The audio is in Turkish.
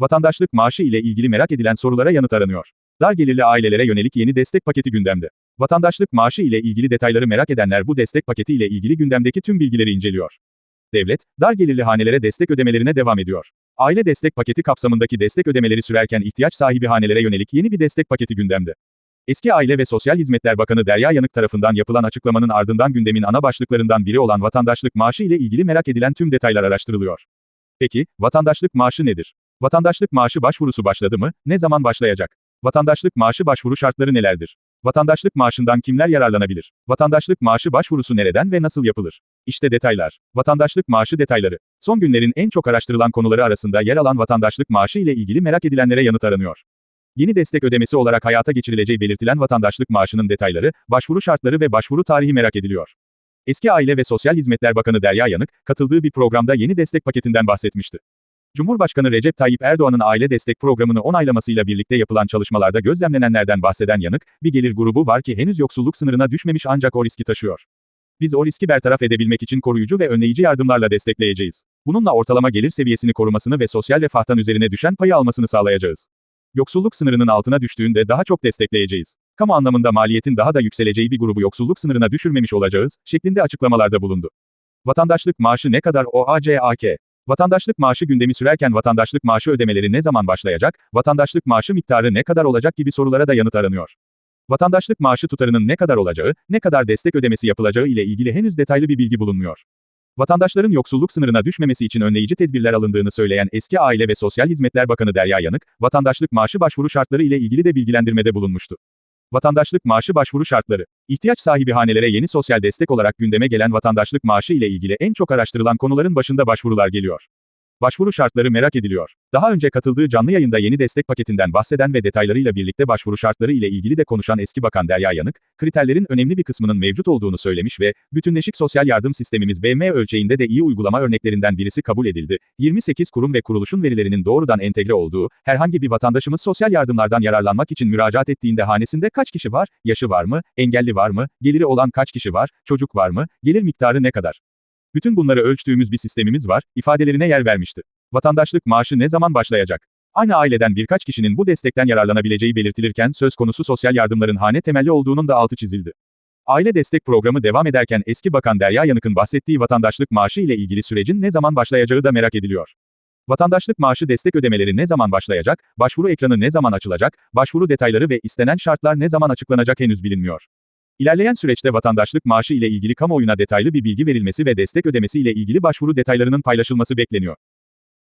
Vatandaşlık maaşı ile ilgili merak edilen sorulara yanıt aranıyor. Dar gelirli ailelere yönelik yeni destek paketi gündemde. Vatandaşlık maaşı ile ilgili detayları merak edenler bu destek paketi ile ilgili gündemdeki tüm bilgileri inceliyor. Devlet, dar gelirli hanelere destek ödemelerine devam ediyor. Aile destek paketi kapsamındaki destek ödemeleri sürerken ihtiyaç sahibi hanelere yönelik yeni bir destek paketi gündemde. Eski Aile ve Sosyal Hizmetler Bakanı Derya Yanık tarafından yapılan açıklamanın ardından gündemin ana başlıklarından biri olan vatandaşlık maaşı ile ilgili merak edilen tüm detaylar araştırılıyor. Peki, vatandaşlık maaşı nedir? Vatandaşlık maaşı başvurusu başladı mı? Ne zaman başlayacak? Vatandaşlık maaşı başvuru şartları nelerdir? Vatandaşlık maaşından kimler yararlanabilir? Vatandaşlık maaşı başvurusu nereden ve nasıl yapılır? İşte detaylar. Vatandaşlık maaşı detayları. Son günlerin en çok araştırılan konuları arasında yer alan vatandaşlık maaşı ile ilgili merak edilenlere yanıt aranıyor. Yeni destek ödemesi olarak hayata geçirileceği belirtilen vatandaşlık maaşının detayları, başvuru şartları ve başvuru tarihi merak ediliyor. Eski Aile ve Sosyal Hizmetler Bakanı Derya Yanık, katıldığı bir programda yeni destek paketinden bahsetmişti. Cumhurbaşkanı Recep Tayyip Erdoğan'ın aile destek programını onaylamasıyla birlikte yapılan çalışmalarda gözlemlenenlerden bahseden Yanık, bir gelir grubu var ki henüz yoksulluk sınırına düşmemiş ancak o riski taşıyor. Biz o riski bertaraf edebilmek için koruyucu ve önleyici yardımlarla destekleyeceğiz. Bununla ortalama gelir seviyesini korumasını ve sosyal refahtan üzerine düşen payı almasını sağlayacağız. Yoksulluk sınırının altına düştüğünde daha çok destekleyeceğiz. Kamu anlamında maliyetin daha da yükseleceği bir grubu yoksulluk sınırına düşürmemiş olacağız, şeklinde açıklamalarda bulundu. Vatandaşlık maaşı ne kadar OACAK? Vatandaşlık maaşı gündemi sürerken vatandaşlık maaşı ödemeleri ne zaman başlayacak, vatandaşlık maaşı miktarı ne kadar olacak gibi sorulara da yanıt aranıyor. Vatandaşlık maaşı tutarının ne kadar olacağı, ne kadar destek ödemesi yapılacağı ile ilgili henüz detaylı bir bilgi bulunmuyor. Vatandaşların yoksulluk sınırına düşmemesi için önleyici tedbirler alındığını söyleyen eski Aile ve Sosyal Hizmetler Bakanı Derya Yanık, vatandaşlık maaşı başvuru şartları ile ilgili de bilgilendirmede bulunmuştu. Vatandaşlık maaşı başvuru şartları. İhtiyaç sahibi hanelere yeni sosyal destek olarak gündeme gelen vatandaşlık maaşı ile ilgili en çok araştırılan konuların başında başvurular geliyor. Başvuru şartları merak ediliyor. Daha önce katıldığı canlı yayında yeni destek paketinden bahseden ve detaylarıyla birlikte başvuru şartları ile ilgili de konuşan eski bakan Derya Yanık, kriterlerin önemli bir kısmının mevcut olduğunu söylemiş ve, bütünleşik sosyal yardım sistemimiz BM ölçeğinde de iyi uygulama örneklerinden birisi kabul edildi. 28 kurum ve kuruluşun verilerinin doğrudan entegre olduğu, herhangi bir vatandaşımız sosyal yardımlardan yararlanmak için müracaat ettiğinde hanesinde kaç kişi var, yaşı var mı, engelli var mı, geliri olan kaç kişi var, çocuk var mı, gelir miktarı ne kadar? Bütün bunları ölçtüğümüz bir sistemimiz var, ifadelerine yer vermişti. Vatandaşlık maaşı ne zaman başlayacak? Aynı aileden birkaç kişinin bu destekten yararlanabileceği belirtilirken söz konusu sosyal yardımların hane temelli olduğunun da altı çizildi. Aile destek programı devam ederken eski bakan Derya Yanık'ın bahsettiği vatandaşlık maaşı ile ilgili sürecin ne zaman başlayacağı da merak ediliyor. Vatandaşlık maaşı destek ödemeleri ne zaman başlayacak, başvuru ekranı ne zaman açılacak, başvuru detayları ve istenen şartlar ne zaman açıklanacak henüz bilinmiyor. İlerleyen süreçte vatandaşlık maaşı ile ilgili kamuoyuna detaylı bir bilgi verilmesi ve destek ödemesi ile ilgili başvuru detaylarının paylaşılması bekleniyor.